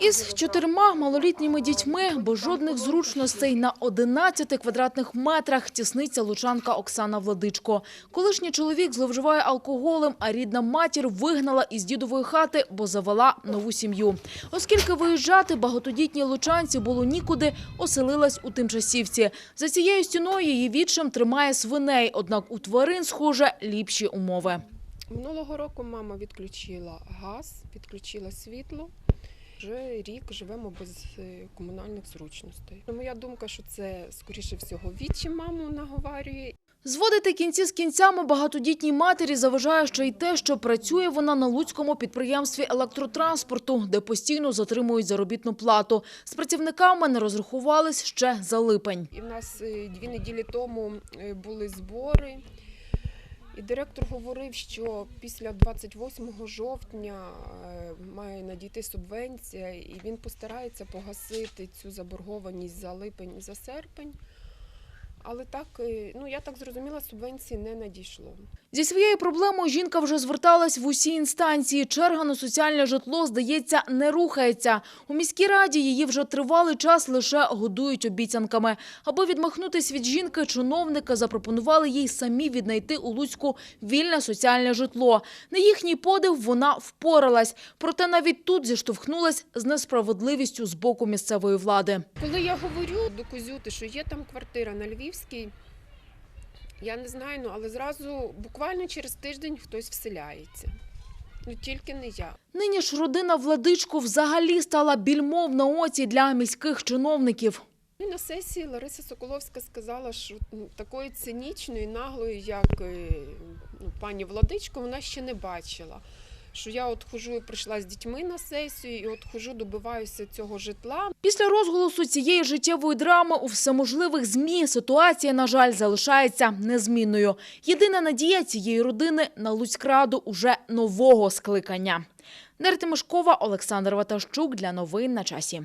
Із чотирма малолітніми дітьми, бо жодних зручностей на 11 квадратних метрах тісниться лучанка Оксана Владичко. Колишній чоловік зловживає алкоголем, а рідна матір вигнала із дідової хати, бо завела нову сім'ю. Оскільки виїжджати багатодітній лучанці було нікуди, оселилась у тимчасівці. За цією стіною її відчим тримає свиней, однак у тварин, схоже, ліпші умови. Минулого року мама відключила газ, відключила світло. Вже рік живемо без е, комунальних зручностей. Ну, Моя думка, що це скоріше всього вічі маму наговарює. Зводити кінці з кінцями багатодітній матері заважає ще й те, що працює вона на Луцькому підприємстві електротранспорту, де постійно затримують заробітну плату. З працівниками не розрахувались ще за липень. І в нас е, дві неділі тому е, були збори. І директор говорив, що після 28 жовтня е, має надійти субвенція, і він постарається погасити цю заборгованість за липень за серпень. Але так, е, ну я так зрозуміла, субвенції не надійшло. Зі своєю проблемою жінка вже зверталась в усі інстанції. Черга на соціальне житло, здається, не рухається. У міській раді її вже тривалий час лише годують обіцянками. Аби відмахнутись від жінки, чиновники запропонували їй самі віднайти у Луцьку вільне соціальне житло. На їхній подив вона впоралась. Проте навіть тут зіштовхнулась з несправедливістю з боку місцевої влади. Коли я говорю до Козюти, що є там квартира на Львівській, я не знаю, ну, але зразу буквально через тиждень хтось вселяється. Ну тільки не я. Нині ж родина Владичко взагалі стала більмов на оці для міських чиновників. І на сесії Лариса Соколовська сказала, що ну, такої цинічної, наглої, як е, ну, пані Владичко, вона ще не бачила. Що я от хожу, прийшла з дітьми на сесію, і от хожу, добиваюся цього житла. Після розголосу цієї життєвої драми у всеможливих ЗМІ ситуація, на жаль, залишається незмінною. Єдина надія цієї родини на Луцькраду уже нового скликання. Нерти Мишкова, Олександр Ватащук для новин на часі.